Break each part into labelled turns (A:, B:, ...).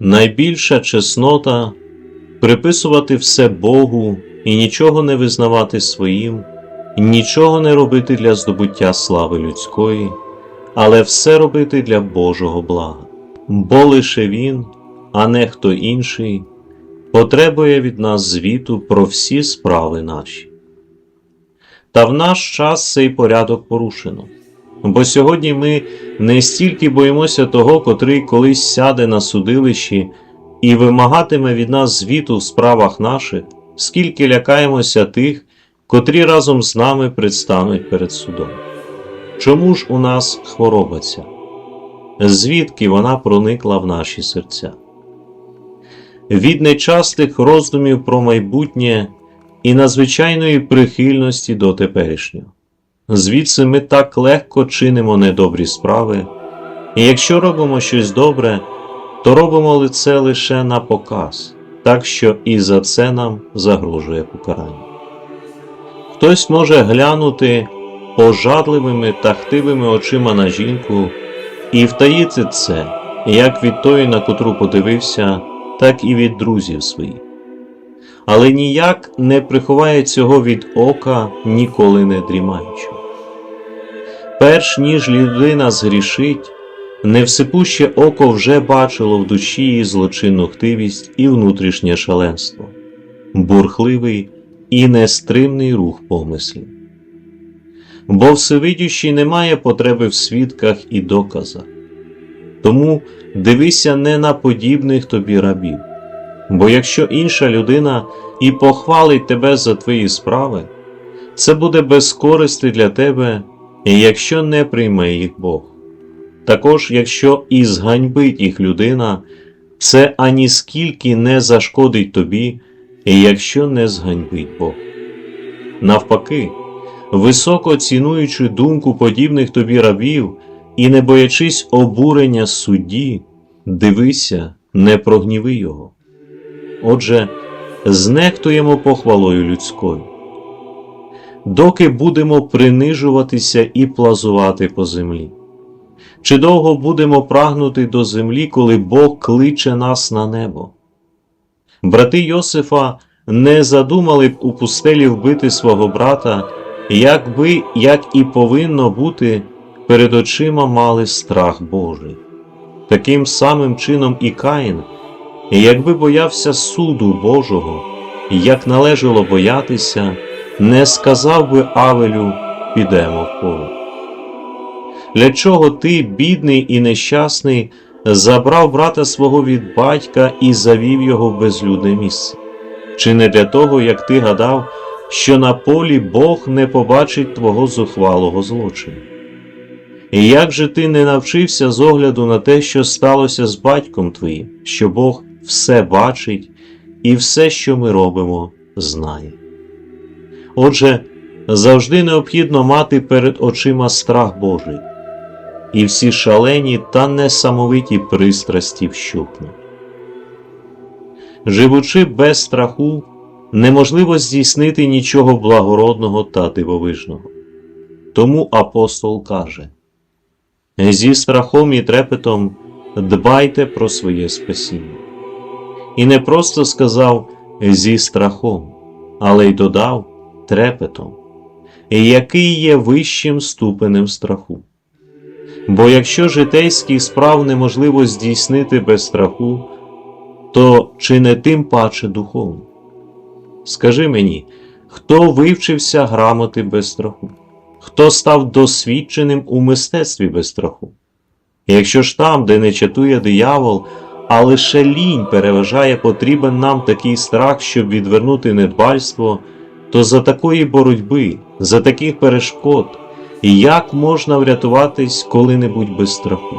A: Найбільша чеснота приписувати все Богу і нічого не визнавати своїм, нічого не робити для здобуття слави людської, але все робити для Божого блага. Бо лише Він, а не хто інший, потребує від нас звіту про всі справи наші. Та в наш час цей порядок порушено. Бо сьогодні ми не стільки боїмося того, котрий колись сяде на судилищі і вимагатиме від нас звіту в справах наших, скільки лякаємося тих, котрі разом з нами предстануть перед судом. Чому ж у нас хвороба ця? Звідки вона проникла в наші серця? Від нечастих роздумів про майбутнє і надзвичайної прихильності до теперішнього. Звідси ми так легко чинимо недобрі справи, і якщо робимо щось добре, то робимо це лише на показ, так що і за це нам загрожує покарання. Хтось може глянути пожадливими та хтивими очима на жінку і втаїти це, як від тої, на котру подивився, так і від друзів своїх. Але ніяк не приховає цього від ока, ніколи не дрімаючи. Перш ніж людина згрішить, невсипуще око вже бачило в душі її злочинну хтивість і внутрішнє шаленство, бурхливий і нестримний рух помислів. Бо всевидющий не має потреби в свідках і доказах. Тому дивися не на подібних тобі рабів. Бо якщо інша людина і похвалить тебе за твої справи, це буде без користі для тебе, якщо не прийме їх Бог. Також, якщо і зганьбить їх людина, це ані скільки не зашкодить тобі, якщо не зганьбить Бог. Навпаки, високо цінуючи думку подібних тобі рабів і не боячись обурення судді, дивися, не прогніви його. Отже, знехтуємо похвалою людською. Доки будемо принижуватися і плазувати по землі? Чи довго будемо прагнути до землі, коли Бог кличе нас на небо? Брати Йосифа не задумали б у пустелі вбити свого брата, якби, як і повинно бути, перед очима мали страх Божий. Таким самим чином і Каїн, якби боявся суду Божого, як належало боятися, не сказав би Авелю підемо в поле. Для чого ти, бідний і нещасний, забрав брата свого від батька і завів його в безлюдне місце? Чи не для того, як ти гадав, що на полі Бог не побачить твого зухвалого злочину? І як же ти не навчився з огляду на те, що сталося з батьком твоїм, що Бог все бачить і все, що ми робимо, знає? Отже, завжди необхідно мати перед очима страх Божий, і всі шалені та несамовиті пристрасті вщухнуть. Живучи без страху, неможливо здійснити нічого благородного та дивовижного. Тому апостол каже: зі страхом і трепетом дбайте про своє спасіння. І не просто сказав зі страхом, але й додав трепетом, який є вищим ступенем страху. Бо якщо житейських справ неможливо здійснити без страху, то чи не тим паче духовно? Скажи мені, хто вивчився грамоти без страху? Хто став досвідченим у мистецтві без страху? Якщо ж там, де не чатує диявол, а лише лінь переважає потрібен нам такий страх, щоб відвернути недбальство, то за такої боротьби, за таких перешкод, як можна врятуватись коли-небудь без страху?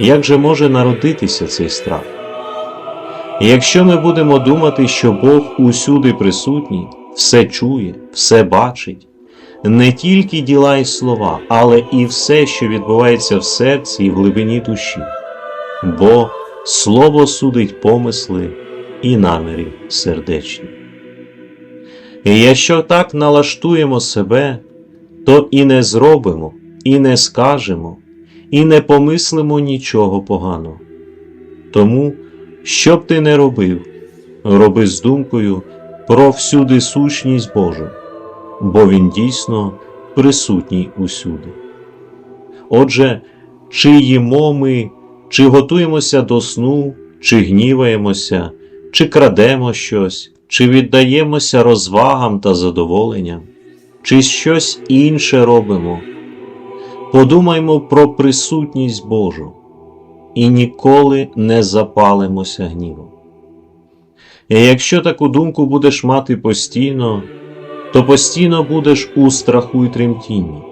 A: Як же може народитися цей страх? Якщо ми будемо думати, що Бог усюди присутній, все чує, все бачить, не тільки діла і слова, але і все, що відбувається в серці і в глибині душі, бо Слово судить помисли і наміри сердечні. І якщо так налаштуємо себе, то і не зробимо, і не скажемо, і не помислимо нічого поганого. Тому Що б ти не робив, роби з думкою про всюди сущність Божу, бо Він дійсно присутній усюди. Отже, чи їмо ми, чи готуємося до сну, чи гніваємося, чи крадемо щось, чи віддаємося розвагам та задоволенням, чи щось інше робимо. Подумаймо про присутність Божу і ніколи не запалимося гнівом. І якщо таку думку будеш мати постійно, то постійно будеш у страху й тремтінні,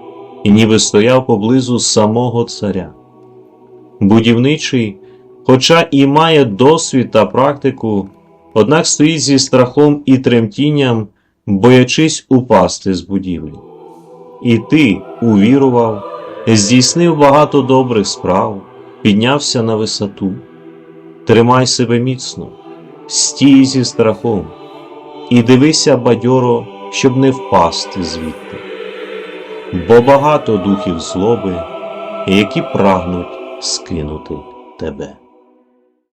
A: і ніби стояв поблизу самого царя. Будівничий, хоча і має досвід та практику, однак стоїть зі страхом і тремтінням, боячись упасти з будівлі. І ти увірував, здійснив багато добрих справ, піднявся на висоту. Тримай себе міцно, стій зі страхом і дивися бадьоро, щоб не впасти звідти. Бо багато духів злоби, які прагнуть скинути тебе.